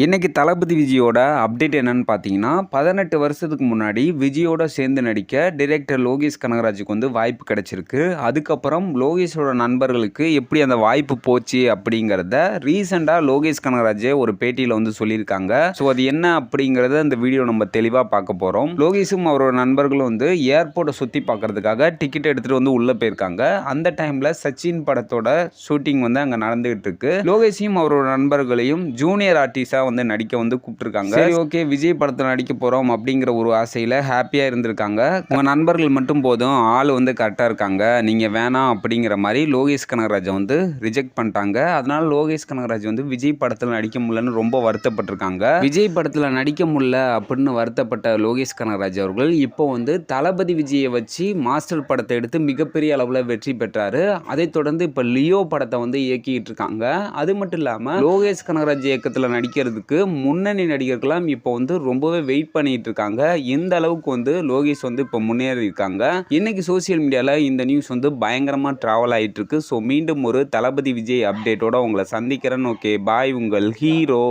இன்றைக்கி தளபதி விஜயோட அப்டேட் என்னன்னு பார்த்தீங்கன்னா பதினெட்டு வருஷத்துக்கு முன்னாடி விஜயோட சேர்ந்து நடிக்க டிரெக்டர் லோகேஷ் கனகராஜுக்கு வந்து வாய்ப்பு கிடைச்சிருக்கு. அதுக்கப்புறம் லோகேஷோட நண்பர்களுக்கு எப்படி அந்த வாய்ப்பு போச்சு அப்படிங்கிறத ரீசெண்டாக லோகேஷ் கனகராஜே ஒரு பேட்டியில் வந்து சொல்லியிருக்காங்க. ஸோ அது என்ன அப்படிங்கிறத அந்த வீடியோ நம்ம தெளிவாக பார்க்க போகிறோம் லோகேஷும் அவரோட நண்பர்களும் வந்து ஏர்போர்ட்டை சுற்றி பார்க்குறதுக்காக டிக்கெட் எடுத்துகிட்டு வந்து உள்ளே போயிருக்காங்க. அந்த டைமில் சச்சின் படத்தோட ஷூட்டிங் வந்து அங்கே நடந்துகிட்டு இருக்கு. லோகேஷையும் அவரோட நண்பர்களையும் ஜூனியர் ஆர்டிஸ்டாக வந்து நடிக்க வந்து கூப்பிட்டுருக்காங்க. சரி ஓகே விஜய் படத்தில் நடிக்க போகிறோம் அப்படிங்கிற ஒரு ஆசையில் ஹாப்பியாக இருந்திருக்காங்க. உங்கள் நண்பர்கள் மட்டும் போதும் ஆள் வந்து கரெக்டாக இருக்காங்க. நீங்கள் வேணாம் அப்படிங்கிற மாதிரி லோகேஷ் கனகராஜை வந்து ரிஜெக்ட் பண்ணிட்டாங்க. அதனால லோகேஷ் கனகராஜ் வந்து விஜய் படத்தில் நடிக்க முடியலன்னு ரொம்ப வருத்தப்பட்டிருக்காங்க. விஜய் படத்தில் நடிக்க முடியல அப்படின்னு வருத்தப்பட்ட லோகேஷ் கனகராஜ் அவர்கள் இப்போ வந்து தளபதி விஜயை வச்சு மாஸ்டர் படத்தை எடுத்து மிகப்பெரிய அளவில் வெற்றி பெற்றாரு. அதைத் தொடர்ந்து இப்போ லியோ படத்தை வந்து இயக்கிட்டு இருக்காங்க. அது மட்டும் இல்லாமல் லோகேஷ் கனகராஜ் இயக்கத்தில் நடிக்கிறதுக்கு முன்னணி நடிகர்கள்லாம் இப்போ வந்து ரொம்பவே வெயிட் பண்ணிட்டு இருக்காங்க. எந்த அளவுக்கு வந்து லோகேஷ் வந்து இப்போ முன்னேறி இருக்காங்க. இன்னைக்கு சோசியல் மீடியாவில் இந்த நியூஸ் வந்து பயங்கரமாக ட்ராவல் ஆகிட்டு இருக்கு. ஸோ மீண்டும் ஒரு தளபதி விஜய் அப்டேட்டோட உங்களை சந்திக்கிறேன். ஓகே பாய் உங்கள் ஹீரோ.